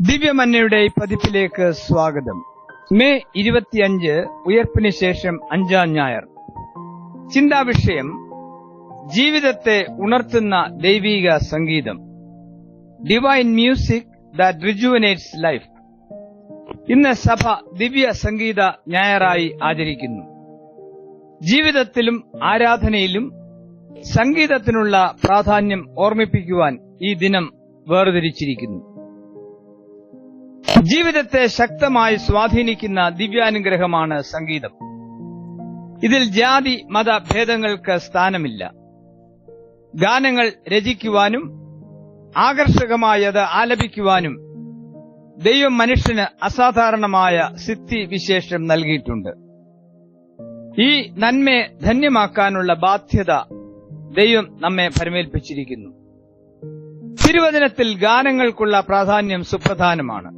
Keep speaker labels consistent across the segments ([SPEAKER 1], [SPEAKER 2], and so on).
[SPEAKER 1] ദിവ്യമന്നയുടെ പതിപ്പിലേക്ക് സ്വാഗതം. മെയ് ഇരുപത്തിയഞ്ച് ഉയർപ്പിന് ശേഷം അഞ്ചാം ഞായർ. ചിന്താവിഷയം ജീവിതത്തെ ഉണർത്തുന്ന ദൈവീക സംഗീതം. Divine music that rejuvenates life ഇന്ന് സഭ ദിവ്യ സംഗീത ഞായറായി ആചരിക്കുന്നു. ജീവിതത്തിലും ആരാധനയിലും സംഗീതത്തിനുള്ള പ്രാധാന്യം ഓർമ്മിപ്പിക്കുവാൻ ഈ ദിനം വേർതിരിച്ചിരിക്കുന്നു. ജീവിതത്തെ ശക്തമായി സ്വാധീനിക്കുന്ന ദിവ്യാനുഗ്രഹമാണ് സംഗീതം. ഇതിൽ ജാതി മത ഭേദങ്ങൾക്ക് സ്ഥാനമില്ല. ഗാനങ്ങൾ രചിക്കുവാനും ആകർഷകമായത് ആലപിക്കുവാനും ദൈവം മനുഷ്യന് അസാധാരണമായ സിദ്ധി വിശേഷം നൽകിയിട്ടുണ്ട്. ഈ നന്മയെ ധന്യമാക്കാനുള്ള ബാധ്യത ദൈവം നമ്മെ പരമേൽപ്പിച്ചിരിക്കുന്നു തിരുവചനത്തിൽ ഗാനങ്ങൾക്കുള്ള പ്രാധാന്യം സുപ്രധാനമാണ്.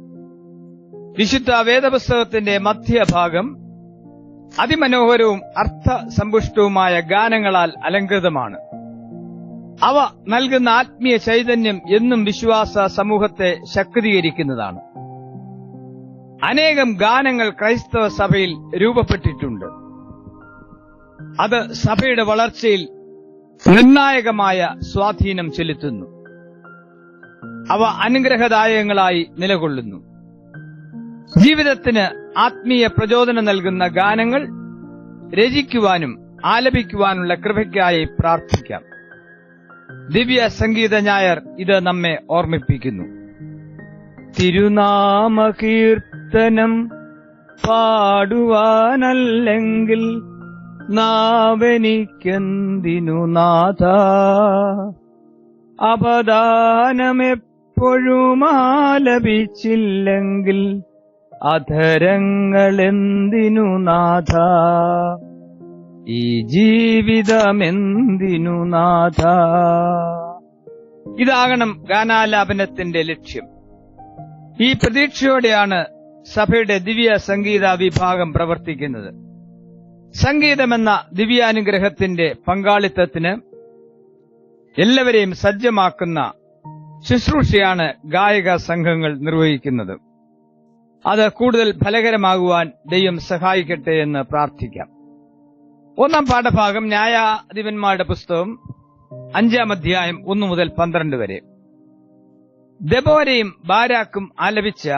[SPEAKER 1] വിശുദ്ധ വേദപുസ്തകത്തിന്റെ മധ്യഭാഗം അതിമനോഹരവും അർത്ഥസമ്പുഷ്ടവുമായ ഗാനങ്ങളാൽ അലങ്കൃതമാണ് അവ നൽകുന്ന ആത്മീയ ചൈതന്യം എന്നും വിശ്വാസ സമൂഹത്തെ ശക്തീകരിക്കുന്നതാണ്. അനേകം ഗാനങ്ങൾ ക്രൈസ്തവ സഭയിൽ രൂപപ്പെട്ടിട്ടുണ്ട്. അത് സഭയുടെ വളർച്ചയിൽ നിർണായകമായ സ്വാധീനം ചെലുത്തുന്നു. അവ അനുഗ്രഹദായകങ്ങളായി നിലകൊള്ളുന്നു. ജീവിതത്തിന് ആത്മീയ പ്രചോദനം നൽകുന്ന ഗാനങ്ങൾ രചിക്കുവാനും ആലപിക്കുവാനുള്ള കൃപയ്ക്കായി പ്രാർത്ഥിക്കാം. ദിവ്യ സംഗീത ഞായർ ഇത് നമ്മെ ഓർമ്മിപ്പിക്കുന്നു. തിരുനാമകീർത്തനം പാടുവാനല്ലെങ്കിൽ നാവെനിക്കെന്തിനു നാഥ? അപദാനമെപ്പോഴും ആലപിച്ചില്ലെങ്കിൽ അധരങ്ങളെന്തിനു നാഥ? ഈ ജീവിതമെന്തിനു നാഥ? ഇതാകണം ഗാനാലാപനത്തിന്റെ ലക്ഷ്യം. ഈ പ്രതീക്ഷയോടെയാണ് സഭയുടെ ദിവ്യ സംഗീത വിഭാഗം പ്രവർത്തിക്കുന്നത്. സംഗീതമെന്ന ദിവ്യാനുഗ്രഹത്തിന്റെ പങ്കാളിത്തത്തിന് എല്ലാവരെയും സജ്ജമാക്കുന്ന ശുശ്രൂഷയാണ് ഗായക സംഘങ്ങൾ നിർവഹിക്കുന്നത്. അത് കൂടുതൽ ഫലകരമാകുവാൻ ദൈവം സഹായിക്കട്ടെ എന്ന് പ്രാർത്ഥിക്കാം. ഒന്നാം പാഠഭാഗം ന്യായാധിപന്മാരുടെ പുസ്തകം അഞ്ചാം അധ്യായം ഒന്നു മുതൽ പന്ത്രണ്ട് വരെ. ദബോരയും ബാരാക്കും ആലപിച്ച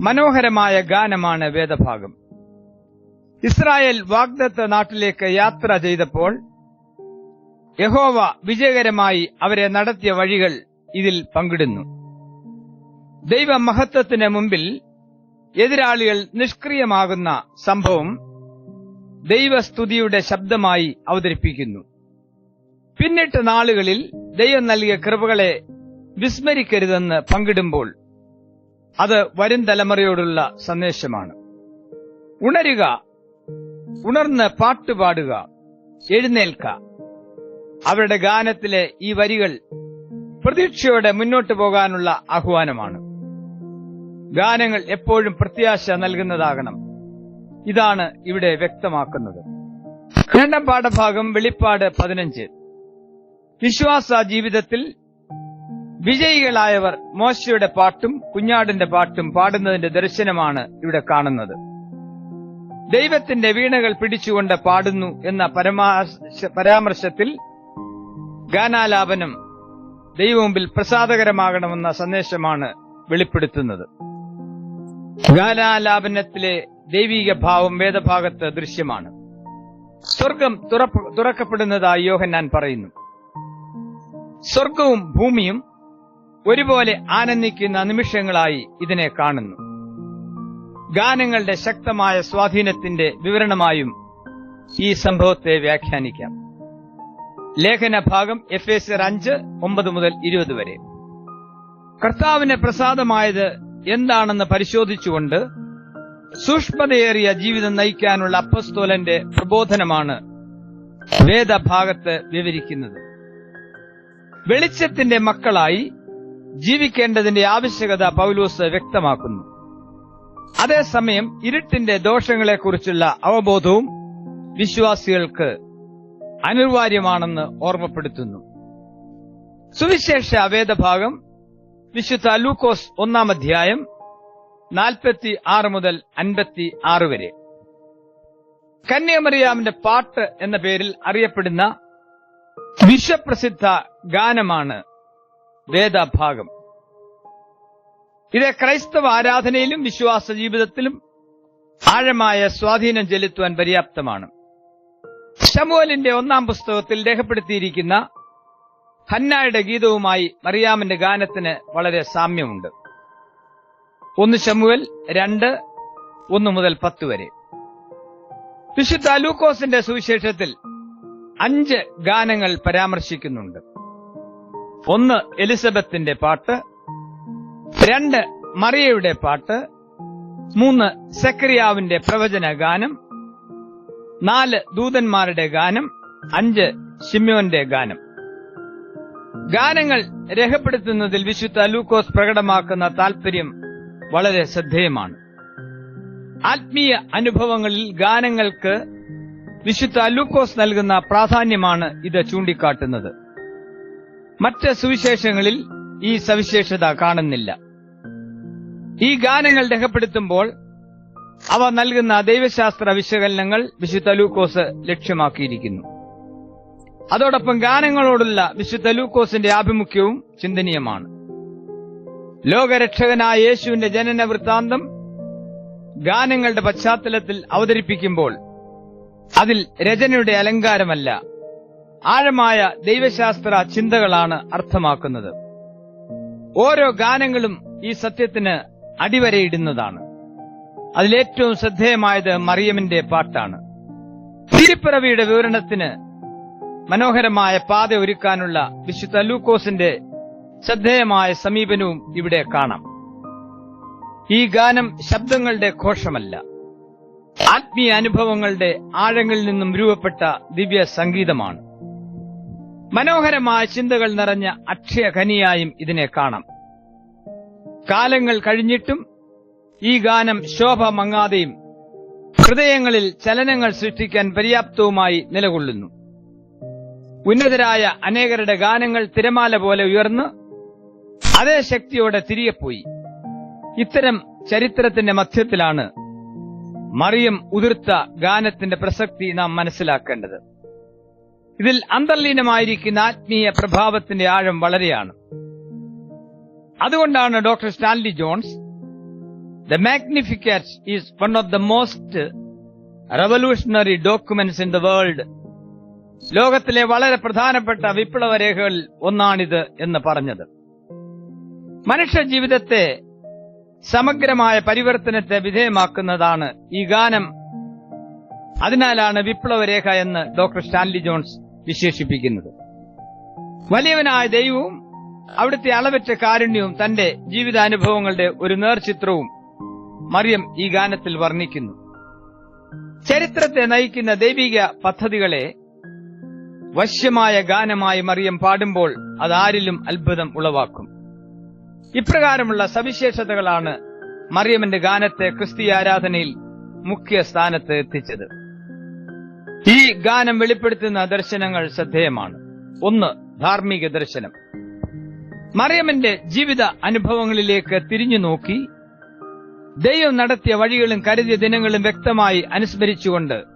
[SPEAKER 1] മനോഹരമായ ഗാനമാണ് വേദഭാഗം. ഇസ്രായേൽ വാഗ്ദത്ത നാട്ടിലേക്ക് യാത്ര ചെയ്തപ്പോൾ യഹോവ വിജയകരമായി അവരെ നടത്തിയ വഴികൾ ഇതിൽ പങ്കിടുന്നു. ദൈവമഹത്വത്തിന് മുമ്പിൽ എതിരാളികൾ നിഷ്ക്രിയമാകുന്ന സംഭവം ദൈവസ്തുതിയുടെ ശബ്ദമായി അവതരിപ്പിക്കുന്നു. പിന്നിട്ട നാളുകളിൽ ദൈവം നൽകിയ കൃപകളെ വിസ്മരിക്കരുതെന്ന് പങ്കിടുമ്പോൾ അത് വരും തലമുറയോടുള്ള സന്ദേശമാണ്. ഉണരുക ഉണർന്ന് പാട്ടുപാടുക എഴുന്നേൽക്ക. അവരുടെ ഗാനത്തിലെ ഈ വരികൾ പ്രതീക്ഷയോടെ മുന്നോട്ടു പോകാനുള്ള ആഹ്വാനമാണ്. ഗാനങ്ങൾ എപ്പോഴും പ്രത്യാശ നൽകുന്നതാകണം. ഇതാണ് ഇവിടെ വ്യക്തമാക്കുന്നത്. രണ്ടാം പാഠഭാഗം വെളിപ്പാട് പതിനഞ്ച്. വിശ്വാസ ജീവിതത്തിൽ വിജയികളായവർ മോശയുടെ പാട്ടും കുഞ്ഞാടിന്റെ പാട്ടും പാടുന്നതിന്റെ ദർശനമാണ് ഇവിടെ കാണുന്നത്. ദൈവത്തിന്റെ വീണകൾ പിടിച്ചുകൊണ്ട് പാടുന്നു എന്ന പരാമർശത്തിൽ ഗാനാലാപനം ദൈവമുമ്പിൽ പ്രസാദകരമാകണമെന്ന സന്ദേശമാണ് വെളിപ്പെടുത്തുന്നത്. ഗാനാലാപനത്തിലെ ദൈവീക ഭാവം വേദഭാഗത്ത് ദൃശ്യമാണ്. സ്വർഗം തുറക്കപ്പെടുന്നതായി യോഹന്നാൻ പറയുന്നു. സ്വർഗവും ഭൂമിയും ഒരുപോലെ ആനന്ദിക്കുന്ന നിമിഷങ്ങളായി ഇതിനെ കാണുന്നു. ഗാനങ്ങളുടെ ശക്തമായ സ്വാധീനത്തിന്റെ വിവരണമായും ഈ സംഭവത്തെ വ്യാഖ്യാനിക്കാം. ലേഖന ഭാഗം എഫ് എസ് അഞ്ച് ഒമ്പത് മുതൽ ഇരുപത് വരെ. കർത്താവിന് പ്രസാദമായത് എന്താണെന്ന് പരിശോധിച്ചുകൊണ്ട് സൂക്ഷ്മതയേറിയ ജീവിതം നയിക്കാനുള്ള അപ്പസ്തോലന്റെ പ്രബോധനമാണ് വേദഭാഗത്ത് വിവരിക്കുന്നത്. വെളിച്ചത്തിന്റെ മക്കളായി ജീവിക്കേണ്ടതിന്റെ ആവശ്യകത പൗലോസ് വ്യക്തമാക്കുന്നു. അതേസമയം ഇരുട്ടിന്റെ ദോഷങ്ങളെക്കുറിച്ചുള്ള അവബോധവും വിശ്വാസികൾക്ക് അനിവാര്യമാണെന്ന് ഓർമ്മപ്പെടുത്തുന്നു. സുവിശേഷ വേദഭാഗം വിശുദ്ധ ലൂക്കോസ് ഒന്നാം അധ്യായം നാൽപ്പത്തി ആറ് മുതൽ അൻപത്തി ആറ് വരെ. കന്യാമറിയാമിന്റെ പാട്ട് എന്ന പേരിൽ അറിയപ്പെടുന്ന വിശ്വപ്രസിദ്ധ ഗാനമാണ് വേദഭാഗം. ഇത് ക്രൈസ്തവ ആരാധനയിലും വിശ്വാസ ജീവിതത്തിലും ആഴമായ സ്വാധീനം ചെലുത്തുവാൻ പര്യാപ്തമാണ്. ഷമുവലിന്റെ ഒന്നാം പുസ്തകത്തിൽ രേഖപ്പെടുത്തിയിരിക്കുന്ന ഹന്നായുടെ ഗീതവുമായി മറിയാമിന്റെ ഗാനത്തിന് വളരെ സാമ്യമുണ്ട്. ഒന്ന് ശമുവൽ രണ്ട് ഒന്ന് മുതൽ പത്ത് വരെ. വിശുദ്ധ അലൂക്കോസിന്റെ സുവിശേഷത്തിൽ അഞ്ച് ഗാനങ്ങൾ പരാമർശിക്കുന്നുണ്ട്. ഒന്ന് എലിസബത്തിന്റെ പാട്ട് രണ്ട് മറിയയുടെ പാട്ട് മൂന്ന് സെക്രിയാവിന്റെ പ്രവചന ഗാനം നാല് ദൂതന്മാരുടെ ഗാനം അഞ്ച് ഷിമ്യോന്റെ ഗാനം. ഗാനങ്ങൾ രേഖപ്പെടുത്തുന്നതിൽ വിശുദ്ധ ലൂക്കോസ് പ്രകടമാക്കുന്ന താൽപര്യം വളരെ ശ്രദ്ധേയമാണ്. ആത്മീയ അനുഭവങ്ങളിൽ ഗാനങ്ങൾക്ക് വിശുദ്ധ ലൂക്കോസ് നൽകുന്ന പ്രാധാന്യമാണ് ഇത് ചൂണ്ടിക്കാട്ടുന്നത്. മറ്റ് സുവിശേഷങ്ങളിൽ ഈ സവിശേഷത കാണുന്നില്ല. ഈ ഗാനങ്ങൾ രേഖപ്പെടുത്തുമ്പോൾ അവ നൽകുന്ന ദൈവശാസ്ത്ര വിശകലനങ്ങൾ വിശുദ്ധ ലൂക്കോസ് ലക്ഷ്യമാക്കിയിരിക്കുന്നു. അതോടൊപ്പം ഗാനങ്ങളോടുള്ള വിശുദ്ധ ലൂക്കോസിന്റെ ആഭിമുഖ്യവും ചിന്തനീയമാണ്. ലോകരക്ഷകനായ യേശുവിന്റെ ജനന വൃത്താന്തം ഗാനങ്ങളുടെ പശ്ചാത്തലത്തിൽ അവതരിപ്പിക്കുമ്പോൾ അതിൽ രചനയുടെ അലങ്കാരമല്ല ആഴമായ ദൈവശാസ്ത്ര ചിന്തകളാണ് അർത്ഥമാക്കുന്നത്. ഓരോ ഗാനങ്ങളും ഈ സത്യത്തിന് അടിവരയിടുന്നതാണ്. അതിലേറ്റവും ശ്രദ്ധേയമായത് മറിയമിന്റെ പാട്ടാണ്. തിരുപ്പിറവിയുടെ വിവരണത്തിന് മനോഹരമായ പാത ഒരുക്കാനുള്ള വിശുദ്ധ ലൂക്കോസിന്റെ ശ്രദ്ധേയമായ സമീപനവും ഇവിടെ കാണാം. ഈ ഗാനം ശബ്ദങ്ങളുടെ ഘോഷമല്ല. ആത്മീയ അനുഭവങ്ങളുടെ ആഴങ്ങളിൽ നിന്നും രൂപപ്പെട്ട ദിവ്യ സംഗീതമാണ്. മനോഹരമായ ചിന്തകൾ നിറഞ്ഞ അക്ഷയഖനിയായും ഇതിനെ കാണാം. കാലങ്ങൾ കഴിഞ്ഞിട്ടും ഈ ഗാനം ശോഭ മങ്ങാതെയും ഹൃദയങ്ങളിൽ ചലനങ്ങൾ സൃഷ്ടിക്കാൻ പര്യാപ്തവുമായി നിലകൊള്ളുന്നു. ഉന്നതരായ അനേകരുടെ ഗാനങ്ങൾ തിരമാല പോലെ ഉയർന്ന് അതേ ശക്തിയോടെ തിരികെ പോയി ഇത്തരം ചരിത്രത്തിന്റെ മധ്യത്തിലാണ് മറിയം ഉതിർത്ത ഗാനത്തിന്റെ പ്രസക്തി നാം മനസ്സിലാക്കേണ്ടത്. ഇതിൽ അന്തർലീനമായിരിക്കുന്ന ആത്മീയ പ്രഭാവത്തിന്റെ ആഴം വളരെയാണ്. അതുകൊണ്ടാണ് doctor Stanley Jones the Magnificat is one of the most revolutionary documents in the world ലോകത്തിലെ വളരെ പ്രധാനപ്പെട്ട വിപ്ലവ രേഖകളിൽ ഒന്നാണിത് എന്ന് പറഞ്ഞത്. മനുഷ്യ ജീവിതത്തെ സമഗ്രമായ പരിവർത്തനത്തെ വിധേയമാക്കുന്നതാണ് ഈ ഗാനം. അതിനാലാണ് വിപ്ലവരേഖ എന്ന് ഡോക്ടർ സ്റ്റാൻലി ജോൺസ് വിശേഷിപ്പിക്കുന്നത്. വലിയവനായ ദൈവവും അവിടുത്തെ അളവറ്റ കാരുണ്യവും തന്റെ ജീവിതാനുഭവങ്ങളുടെ ഒരു നേർചിത്രവും മറിയം ഈ ഗാനത്തിൽ വർണിക്കുന്നു. ചരിത്രത്തെ നയിക്കുന്ന ദൈവിക പദ്ധതികളെ വശ്യമായ ഗാനമായി മറിയം പാടുമ്പോൾ അതാരിലും അത്ഭുതം ഉളവാക്കും. ഇപ്രകാരമുള്ള സവിശേഷതകളാണ് മറിയമിന്റെ ഗാനത്തെ ക്രിസ്തീയ ആരാധനയിൽ മുഖ്യ സ്ഥാനത്ത് എത്തിച്ചത്. ഈ ഗാനം വെളിപ്പെടുത്തുന്ന ദർശനങ്ങൾ ശ്രദ്ധേയമാണ്. ഒന്ന് ധാർമ്മിക ദർശനം. മറിയമിന്റെ ജീവിത അനുഭവങ്ങളിലേക്ക് തിരിഞ്ഞു നോക്കി ദൈവം നടത്തിയ വഴികളും കരുതിയ ദിനങ്ങളും വ്യക്തമായി അനുസ്മരിച്ചുകൊണ്ട്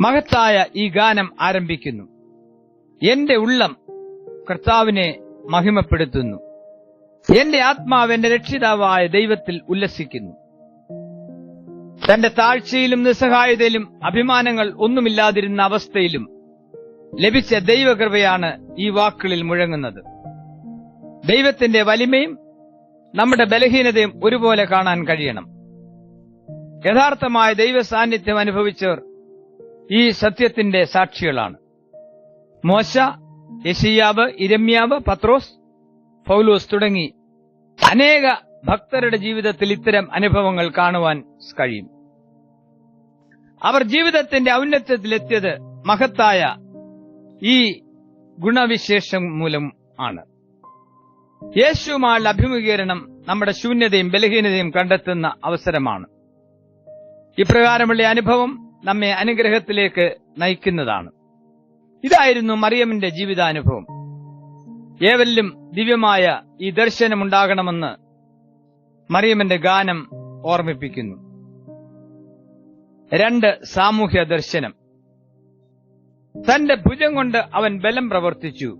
[SPEAKER 1] മഹത്തായ ഈ ഗാനം ആരംഭിക്കുന്നു. എന്റെ ഉള്ളം കർത്താവിനെ മഹിമപ്പെടുത്തുന്നു. എന്റെ ആത്മാവ് എന്റെ രക്ഷിതാവായ ദൈവത്തിൽ ഉല്ലസിക്കുന്നു. തന്റെ താഴ്ചയിലും നിസ്സഹായതയിലും അഭിമാനങ്ങൾ ഒന്നുമില്ലാതിരുന്ന അവസ്ഥയിലും ലഭിച്ച ദൈവകൃപയാണ് ഈ വാക്കുകളിൽ മുഴങ്ങുന്നത്. ദൈവത്തിന്റെ വലിമയും നമ്മുടെ ബലഹീനതയും ഒരുപോലെ കാണാൻ കഴിയണം. യഥാർത്ഥമായ ദൈവ സാന്നിധ്യം അനുഭവിച്ചവർ ഈ സത്യത്തിന്റെ സാക്ഷികളാണ്. മോശ യശിയാവ് ഇരമ്യാവ് പത്രോസ് പൗലോസ് തുടങ്ങി അനേക ഭക്തരുടെ ജീവിതത്തിൽ ഇത്തരം അനുഭവങ്ങൾ കാണുവാൻ കഴിയും. അവർ ജീവിതത്തിന്റെ ഔന്നത്യത്തിലെത്തിയത് മഹത്തായ ഈ ഗുണവിശേഷം മൂലം ആണ്. യേശുമായുള്ള അഭിമുഖീകരണം നമ്മുടെ ശൂന്യതയും ബലഹീനതയും കണ്ടെത്തുന്ന അവസരമാണ്. ഇപ്രകാരമുള്ള അനുഭവം നമ്മെ അനുഗ്രഹത്തിലേക്ക് നയിക്കുന്നതാണ്. ഇതായിരുന്നു മറിയമിന്റെ ജീവിതാനുഭവം. ഏവരിലും ദിവ്യമായ ഈ ദർശനമുണ്ടാകണമെന്ന് മറിയമ്മന്റെ ഗാനം ഓർമ്മിപ്പിക്കുന്നു. രണ്ട് സാമൂഹ്യ ദർശനം. തന്റെ ഭുജം കൊണ്ട് അവൻ ബലം പ്രവർത്തിച്ചു.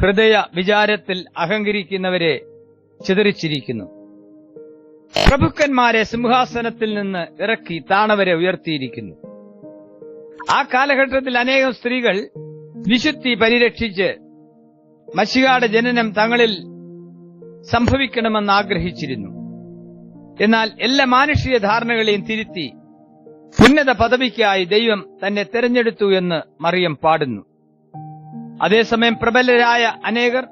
[SPEAKER 1] ഹൃദയ വിചാരത്തിൽ അഹങ്കരിക്കുന്നവരെ ചിതറിച്ചിരിക്കുന്നു. പ്രഭുക്കന്മാരെ സിംഹാസനത്തിൽ നിന്ന് ഇറക്കി താണവരെ ഉയർത്തിയിരിക്കുന്നു. ആ കാലഘട്ടത്തിൽ അനേകം സ്ത്രീകൾ വിശുദ്ധി പരിരക്ഷിച്ച് മഷികാട് ജനനം തങ്ങളിൽ സംഭവിക്കണമെന്ന് ആഗ്രഹിച്ചിരുന്നു. എന്നാൽ എല്ലാ മാനുഷിക ധാരണകളെയും തിരുത്തി ഉന്നത പദവിക്കായി ദൈവം തന്നെ തെരഞ്ഞെടുത്തു എന്ന് മറിയം പാടുന്നു. അതേസമയം പ്രബലരായ അനേകർ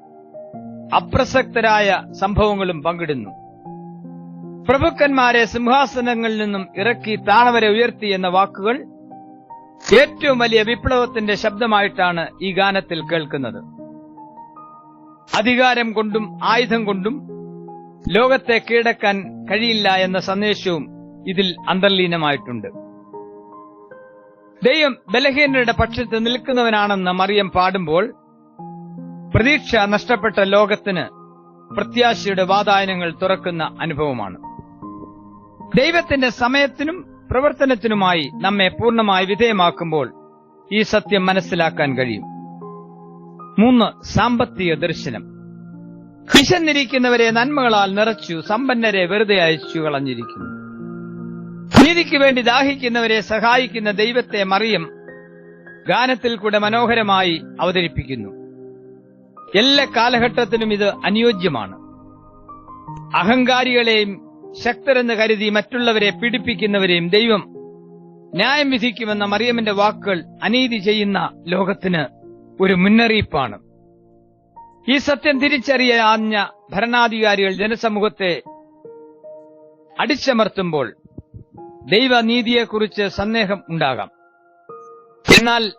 [SPEAKER 1] അപ്രസക്തരായ സംഭവങ്ങളും പങ്കിടുന്നു. പ്രഭുക്കന്മാരെ സിംഹാസനങ്ങളിൽ നിന്നും ഇറക്കി താണവരെ ഉയർത്തി എന്ന വാക്കുകൾ ഏറ്റവും വലിയ വിപ്ലവത്തിന്റെ ശബ്ദമായിട്ടാണ് ഈ ഗാനത്തിൽ കേൾക്കുന്നത്. അധികാരം കൊണ്ടും ആയുധം കൊണ്ടും ലോകത്തെ കീഴടക്കാൻ കഴിയില്ല എന്ന സന്ദേശവും ഇതിൽ അന്തർലീനമായിട്ടുണ്ട്. ദൈവം ബലഹീനരുടെ പക്ഷത്ത് നിൽക്കുന്നവനാണെന്ന് മറിയം പാടുമ്പോൾ പ്രതീക്ഷ നഷ്ടപ്പെട്ട ലോകത്തിന് പ്രത്യാശയുടെ വാതായനങ്ങൾ തുറക്കുന്ന അനുഭവമാണ്. ദൈവത്തിന്റെ സമയത്തിനും പ്രവർത്തനത്തിനുമായി നമ്മെ പൂർണമായി വിധേയമാക്കുമ്പോൾ ഈ സത്യം മനസ്സിലാക്കാൻ കഴിയും. മൂന്ന് സാമ്പത്തിക ദർശനം. വിശന്നിരിക്കുന്നവരെ നന്മകളാൽ നിറച്ചു സമ്പന്നരെ വെറുതെ അയച്ചു കളഞ്ഞിരിക്കുന്നു. നീതിക്ക് വേണ്ടി ദാഹിക്കുന്നവരെ സഹായിക്കുന്ന ദൈവത്തെ മറിയം ഗാനത്തിൽ കൂടെ മനോഹരമായി അവതരിപ്പിക്കുന്നു. എല്ലാ കാലഘട്ടത്തിനും ഇത് അനുയോജ്യമാണ്. അഹങ്കാരികളെയും ശക്തരെന്ന് കരുതി മറ്റുള്ളവരെ പീഡിപ്പിക്കുന്നവരെയും ദൈവം ന്യായം വിധിക്കുമെന്ന മറിയമിന്റെ വാക്കുകൾ അനീതി ചെയ്യുന്ന ലോകത്തിന് ഒരു മുന്നറിയിപ്പാണ്. ഈ സത്യം തിരിച്ചറിയ ആഞ്ഞ ഭരണാധികാരികൾ ജനസമൂഹത്തെ അടിച്ചമർത്തുമ്പോൾ ദൈവനീതിയെക്കുറിച്ച് സന്ദേഹം ഉണ്ടാകാം. എന്നാൽ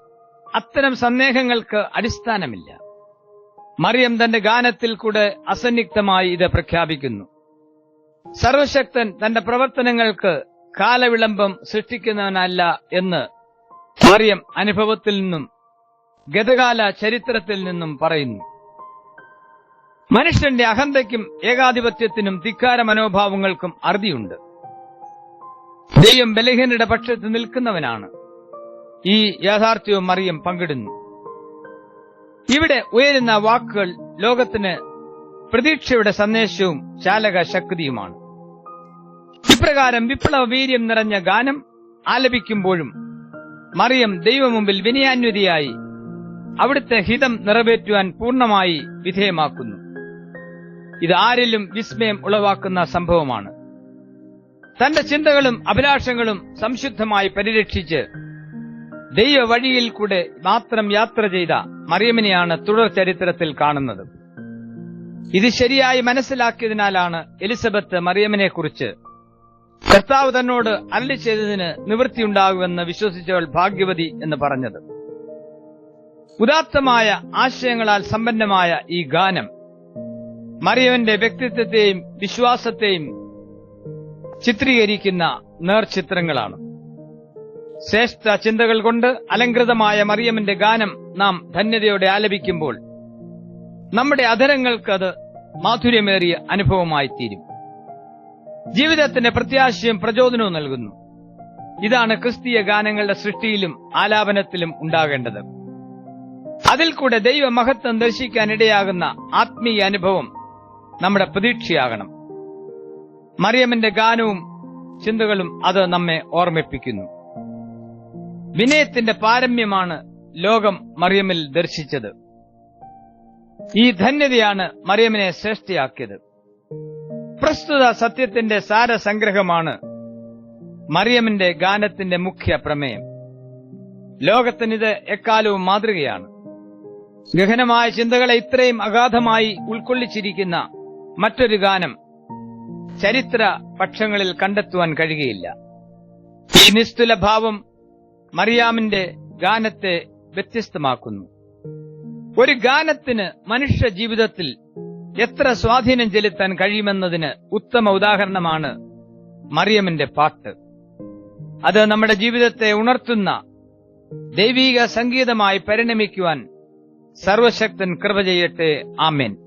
[SPEAKER 1] അത്തരം സന്ദേഹങ്ങൾക്ക് അടിസ്ഥാനമില്ല. മറിയം തന്റെ ഗാനത്തിൽ കൂടെ അസന്നിഗ്ധമായി ഇത് പ്രഖ്യാപിക്കുന്നു. സർവശക്തൻ തന്റെ പ്രവർത്തനങ്ങൾക്ക് കാലവിളംബം സൃഷ്ടിക്കുന്നവനല്ല എന്ന് മറിയം അനുഭവത്തിൽ നിന്നും ഗതകാല ചരിത്രത്തിൽ നിന്നും പറയുന്നു. മനുഷ്യന്റെ അഹന്തയ്ക്കും ഏകാധിപത്യത്തിനും ധിക്കാര മനോഭാവങ്ങൾക്കും അറുതിയുണ്ട്. ദൈവം ബലഹീനയുടെ പക്ഷത്ത് നിൽക്കുന്നവനാണ്. ഈ യാഥാർത്ഥ്യവും മറിയം പങ്കിടുന്നു. ഇവിടെ ഉയരുന്ന വാക്കുകൾ ലോകത്തിന് പ്രതീക്ഷയുടെ സന്ദേശവും ചാലക ശക്തിയുമാണ് ഇപ്രകാരം വിപ്ലവ വീര്യം നിറഞ്ഞ ഗാനം ആലപിക്കുമ്പോഴും മറിയം ദൈവമുമ്പിൽ വിനയാന്വതിയായി അവിടുത്തെ ഹിതം നിറവേറ്റുവാൻ പൂർണമായി വിധേയമാക്കുന്നു. ഇത് ആരിലും വിസ്മയം ഉളവാക്കുന്ന സംഭവമാണ്. തന്റെ ചിന്തകളും അഭിലാഷങ്ങളും സംശുദ്ധമായി പരിരക്ഷിച്ച് ദൈവ വഴിയിൽ കൂടെ മാത്രം യാത്ര ചെയ്ത മറിയമിനെയാണ് തുടർ ചരിത്രത്തിൽ കാണുന്നത്. ഇത് ശരിയായി മനസ്സിലാക്കിയതിനാലാണ് എലിസബത്ത് മറിയമിനെ കുറിച്ച് കർത്താവ് തന്നോട് അരളി ചെയ്തതിന് നിവൃത്തിയുണ്ടാകുമെന്ന് വിശ്വസിച്ചവൾ ഭാഗ്യവതി എന്ന് പറഞ്ഞത്. ഉദാത്തമായ ആശയങ്ങളാൽ സമ്പന്നമായ ഈ ഗാനം മറിയവന്റെ വ്യക്തിത്വത്തെയും വിശ്വാസത്തെയും ചിത്രീകരിക്കുന്ന നേർചിത്രങ്ങളാണ്. ശ്രേഷ്ഠ ചിന്തകൾ കൊണ്ട് അലങ്കൃതമായ മറിയമിന്റെ ഗാനം നാം ധന്യതയോടെ ആലപിക്കുമ്പോൾ നമ്മുടെ അധരങ്ങൾക്ക് അത് മാധുര്യമേറിയ അനുഭവമായി തീരും ജീവിതത്തിന് പ്രത്യാശയും പ്രചോദനവും നൽകുന്നു. ഇതാണ് ക്രിസ്തീയ ഗാനങ്ങളുടെ സൃഷ്ടിയിലും ആലാപനത്തിലും ഉണ്ടാകേണ്ടത്. അതിൽ കൂടെ ദൈവ മഹത്വം ദർശിക്കാനിടയാകുന്ന ആത്മീയ അനുഭവം നമ്മുടെ പ്രതീക്ഷയാകണം. മറിയമ്മിന്റെ ഗാനവും ചിന്തകളും അത് നമ്മെ ഓർമ്മിപ്പിക്കുന്നു. വിനയത്തിന്റെ പാരമ്യമാണ് ലോകം മറിയമ്മിൽ ദർശിച്ചത്. ഈ ധന്യതയാണ് മറിയമിനെ ശ്രേഷ്ഠയാക്കിയത്. പ്രസ്തുത സത്യത്തിന്റെ സാരസംഗ്രഹമാണ് മറിയമിന്റെ ഗാനത്തിന്റെ മുഖ്യ പ്രമേയം. ലോകത്തിനിത് എക്കാലവും മാതൃകയാണ്. ഗഹനമായ ചിന്തകളെ ഇത്രയും അഗാധമായി ഉൾക്കൊള്ളിച്ചിരിക്കുന്ന മറ്റൊരു ഗാനം ചരിത്ര പക്ഷങ്ങളിൽ കണ്ടെത്തുവാൻ കഴിയുകയില്ല. ഈ നിസ്തുലഭാവം മറിയാമിന്റെ ഗാനത്തെ വ്യത്യസ്തമാക്കുന്നു. ഒരു ഗാനത്തിന് മനുഷ്യ ജീവിതത്തിൽ എത്ര സ്വാധീനം ചെലുത്താൻ കഴിയുമെന്നതിന് ഉത്തമ ഉദാഹരണമാണ് മറിയമിന്റെ പാട്ട്. അത് നമ്മുടെ ജീവിതത്തെ ഉണർത്തുന്ന ദൈവീക സംഗീതമായി പരിണമിക്കുവാൻ സർവശക്തൻ കൃപ ചെയ്യട്ടെ. ആമേൻ.